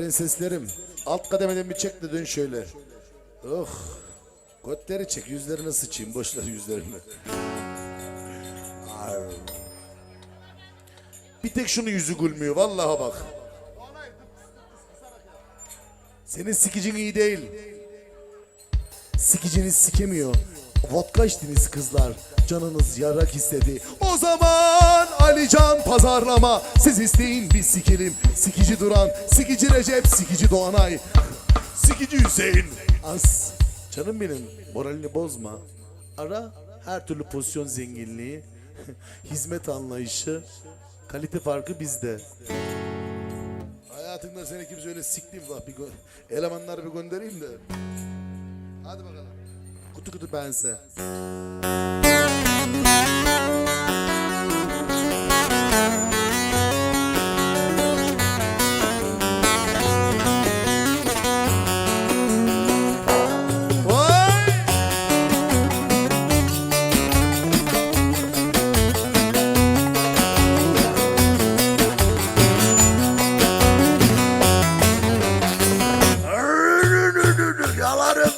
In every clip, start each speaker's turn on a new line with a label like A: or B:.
A: Prenseslerim alt kademeden bir çek de dön şöyle. Oh. Kotleri çek yüzlerine sıçayım boşver yüzlerini. Ay. Bir tek şunu yüzü gülmüyor vallahi bak. Senin sikicin iyi değil. Sikiciniz sikemiyor. Vodka içtiniz kızlar. Canınız yarak istedi. O zaman Alican pazarlama. Siz isteyin biz sikelim. Sikici Duran, Sikici Recep, Sikici Doğanay. Sikici Hüseyin. As. Canım benim moralini bozma. Ara her türlü pozisyon zenginliği, hizmet anlayışı, kalite farkı bizde. Hayatımda seni kimse öyle siktim var. Bir elemanları bir göndereyim de. Hadi bakalım. Kutu kutu bense.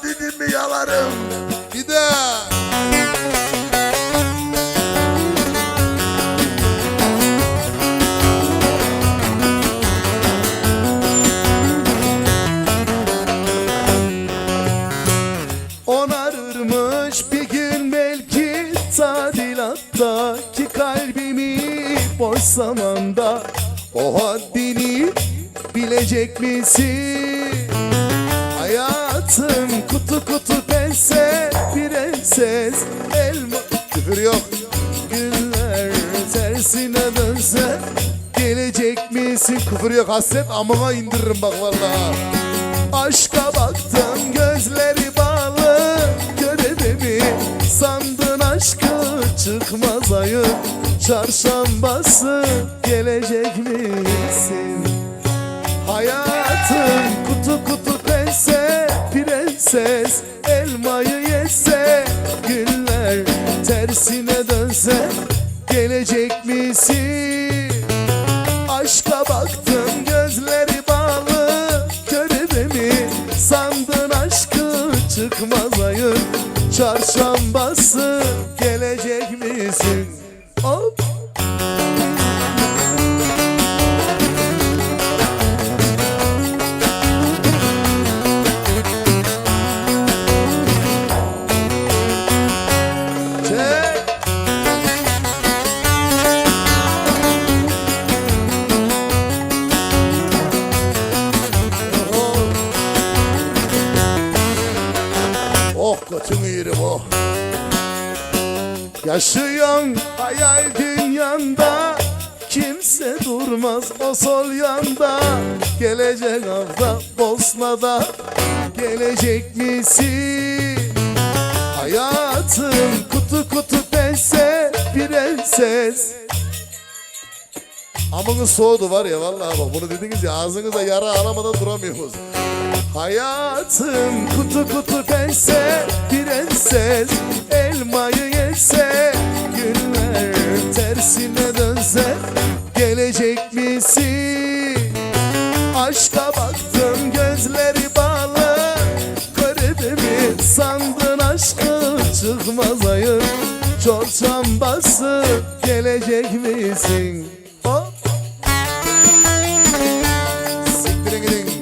A: Yalarım dedim mi yalarım. Bir daha. Onarırmış bir gün belki tadilattaki kalbimi boş zamanda o haddini bilecek misin? Kutu kutu pense prenses elma Küfür yok Günler tersine dönse Gelecek misin? Küfür yok hasret amına indiririm bak vallahi Aşka baktım gözleri bağlı Görevimi sandın aşkı çıkmaz ayın Çarşambası gelecek misin? Prenses elmayı yese günler tersine dönse gelecek misin? Aşka baktım gözleri bağlı körebe mi sandın aşkı çıkmaz ayın çarşambası gelecek misin? Hop. Yaşıyorum hayal dünyanda Kimse durmaz o sol yanda Gelecek hafta Bosna'da Gelecek misin? Hayatım kutu kutu pense prenses Amını soğudu var ya vallahi bak bunu dediniz ya ağzınıza yara alamadan duramıyorsunuz. Hayatım kutu kutu pense prenses elmayı yese günler tersine dönse gelecek misin? Aşka baktım gözleri bağlı Garibimi sandın aşkı çıkmaz ayın Çorçambası gelecek misin? Hop. Siktirin gidin.